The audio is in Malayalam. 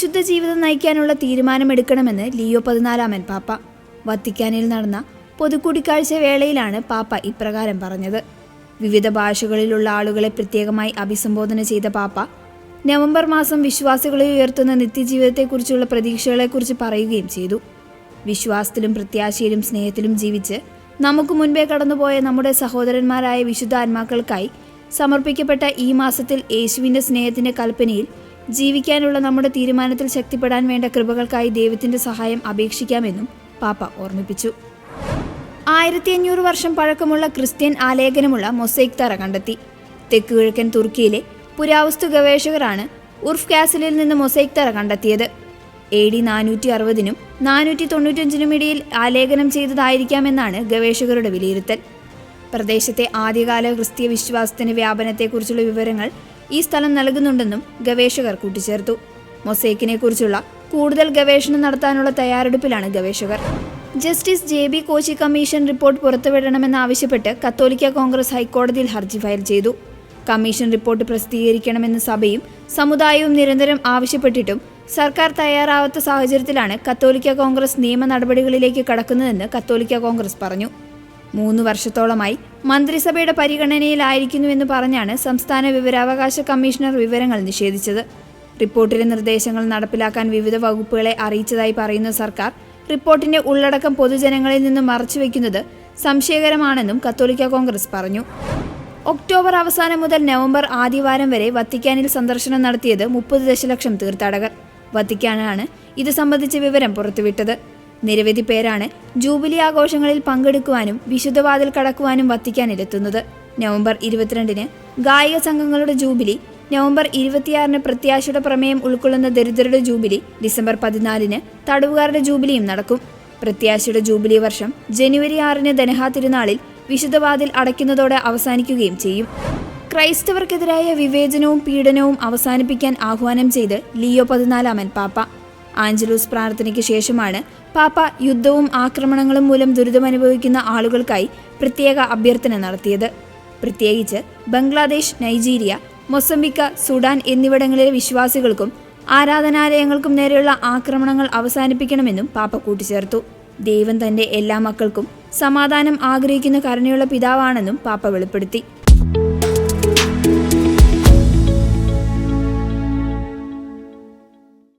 ജീവിതം നയിക്കാനുള്ള തീരുമാനമെടുക്കണമെന്ന് ലിയോ പതിനാലാമൻ പാപ്പ. വത്തിക്കാനിൽ നടന്ന പൊതുകൂടിക്കാഴ്ച വേളയിലാണ് പാപ്പ ഇപ്രകാരം പറഞ്ഞത്. വിവിധ ഭാഷകളിലുള്ള ആളുകളെ പ്രത്യേകമായി അഭിസംബോധന ചെയ്ത പാപ്പ നവംബർ മാസം വിശ്വാസികളെ ഉയർത്തുന്ന നിത്യജീവിതത്തെക്കുറിച്ചുള്ള പ്രതീക്ഷകളെക്കുറിച്ച് പറയുകയും ചെയ്തു. വിശ്വാസത്തിലും പ്രത്യാശയിലും സ്നേഹത്തിലും ജീവിച്ച് നമുക്ക് മുൻപേ കടന്നുപോയ നമ്മുടെ സഹോദരന്മാരായ വിശുദ്ധ ആത്മാക്കൾക്കായി സമർപ്പിക്കപ്പെട്ട ഈ മാസത്തിൽ യേശുവിന്റെ സ്നേഹത്തിന്റെ കൽപ്പനയിൽ ജീവിക്കാനുള്ള നമ്മുടെ തീരുമാനത്തിൽ ശക്തിപ്പെടാൻ വേണ്ട കൃപകൾക്കായി ദൈവത്തിന്റെ സഹായം അപേക്ഷിക്കാമെന്നും പാപ്പ ഓർമ്മിപ്പിച്ചു. ആയിരത്തി അഞ്ഞൂറ് വർഷം പഴക്കമുള്ള ക്രിസ്ത്യൻ ആലേഖനമുള്ള മൊസൈക് തറ കണ്ടെത്തി. തെക്കു കിഴക്കൻ തുർക്കിയിലെ പുരാവസ്തു ഗവേഷകരാണ് ഉർഫ് കാസിലിൽ നിന്ന് മൊസൈക് തറ കണ്ടെത്തിയത്. എ ഡി നാനൂറ്റി അറുപതിനും നാനൂറ്റി തൊണ്ണൂറ്റഞ്ചിനും ഇടയിൽ ആലേഖനം ചെയ്തതായിരിക്കാമെന്നാണ് ഗവേഷകരുടെ വിലയിരുത്തൽ. പ്രദേശത്തെ ആദ്യകാല ക്രിസ്തീയ വിശ്വാസത്തിന്റെ വ്യാപനത്തെക്കുറിച്ചുള്ള വിവരങ്ങൾ ഈ സ്ഥലം നൽകുന്നുണ്ടെന്നും ഗവേഷകർ കൂട്ടിച്ചേർത്തു. മൊസൈക്കിനെ കുറിച്ചുള്ള കൂടുതൽ ഗവേഷണം നടത്താനുള്ള തയ്യാറെടുപ്പിലാണ് ഗവേഷകർ. Justice J B Koshy commission report പുറത്തുവിടണമെന്നാവശ്യപ്പെട്ട് കത്തോലിക്ക കോൺഗ്രസ് ഹൈക്കോടതിയിൽ ഹർജി ഫയൽ ചെയ്തു. കമ്മീഷൻ റിപ്പോർട്ട് പ്രസിദ്ധീകരിക്കണമെന്ന് സഭയും സമുദായവും നിരന്തരം ആവശ്യപ്പെട്ടിട്ടും സർക്കാർ തയ്യാറാവാത്ത സാഹചര്യത്തിലാണ് കത്തോലിക്ക കോൺഗ്രസ് നിയമ നടപടികളിലേക്ക് കടക്കുന്നതെന്ന് കത്തോലിക്ക കോൺഗ്രസ് പറഞ്ഞു. മൂന്ന് വർഷത്തോളമായി മന്ത്രിസഭയുടെ പരിഗണനയിലായിരിക്കുന്നുവെന്ന് പറഞ്ഞാണ് സംസ്ഥാന വിവരാവകാശ കമ്മീഷണർ വിവരങ്ങൾ നിഷേധിച്ചത്. റിപ്പോർട്ടിലെ നിർദ്ദേശങ്ങൾ നടപ്പിലാക്കാൻ വിവിധ വകുപ്പുകളെ അറിയിച്ചതായി പറയുന്ന സർക്കാർ റിപ്പോർട്ടിന്റെ ഉള്ളടക്കം പൊതുജനങ്ങളിൽ നിന്ന് മറച്ചുവെക്കുന്നത് സംശയകരമാണെന്നും കത്തോലിക്ക കോൺഗ്രസ് പറഞ്ഞു. ഒക്ടോബർ അവസാനം മുതൽ നവംബർ ആദ്യവാരം വരെ വത്തിക്കാനിൽ സന്ദർശനം നടത്തിയത് മുപ്പത് ദശലക്ഷം തീർത്ഥാടകർ. വത്തിക്കാനാണ് ഇത് സംബന്ധിച്ച വിവരം പുറത്തുവിട്ടത്. നിരവധി പേരാണ് ജൂബിലി ആഘോഷങ്ങളിൽ പങ്കെടുക്കുവാനും വിശുദ്ധവാതിൽ കടക്കുവാനും വത്തിക്കാനിലെത്തുന്നത്. നവംബർ ഇരുപത്തിരണ്ടിന് ഗായിക സംഘങ്ങളുടെ ജൂബിലി നവംബർ ഇരുപത്തിയാറിന് പ്രത്യാശയുടെ പ്രമേയം ഉൾക്കൊള്ളുന്ന ദരിദ്രരുടെ ജൂബിലി ഡിസംബർ പതിനാലിന് തടവുകാരുടെ ജൂബിലിയും നടക്കും. പ്രത്യാശയുടെ ജൂബിലി വർഷം ജനുവരി ആറിന് ധനഹാ തിരുനാളിൽ വിശുദ്ധവാതിൽ അടയ്ക്കുന്നതോടെ അവസാനിക്കുകയും ചെയ്യും. ക്രൈസ്തവർക്കെതിരായ വിവേചനവും പീഡനവും അവസാനിപ്പിക്കാൻ ആഹ്വാനം ചെയ്ത് ലിയോ പതിനാലാമൻ പാപ്പ. ആഞ്ചലൂസ് പ്രാർത്ഥനയ്ക്ക് ശേഷമാണ് പാപ്പ യുദ്ധവും ആക്രമണങ്ങളും മൂലം ദുരിതമനുഭവിക്കുന്ന ആളുകൾക്കായി പ്രത്യേക അഭ്യർത്ഥന നടത്തിയത്. പ്രത്യേകിച്ച് ബംഗ്ലാദേശ് നൈജീരിയ മൊസംബിക്ക സുഡാൻ എന്നിവിടങ്ങളിലെ വിശ്വാസികൾക്കും ആരാധനാലയങ്ങൾക്കും നേരെയുള്ള ആക്രമണങ്ങൾ അവസാനിപ്പിക്കണമെന്നും പാപ്പ കൂട്ടിച്ചേർത്തു. ദൈവം തന്റെ എല്ലാ മക്കൾക്കും സമാധാനം ആഗ്രഹിക്കുന്ന കരുണയുള്ള പിതാവാണെന്നും പാപ്പ വെളിപ്പെടുത്തി.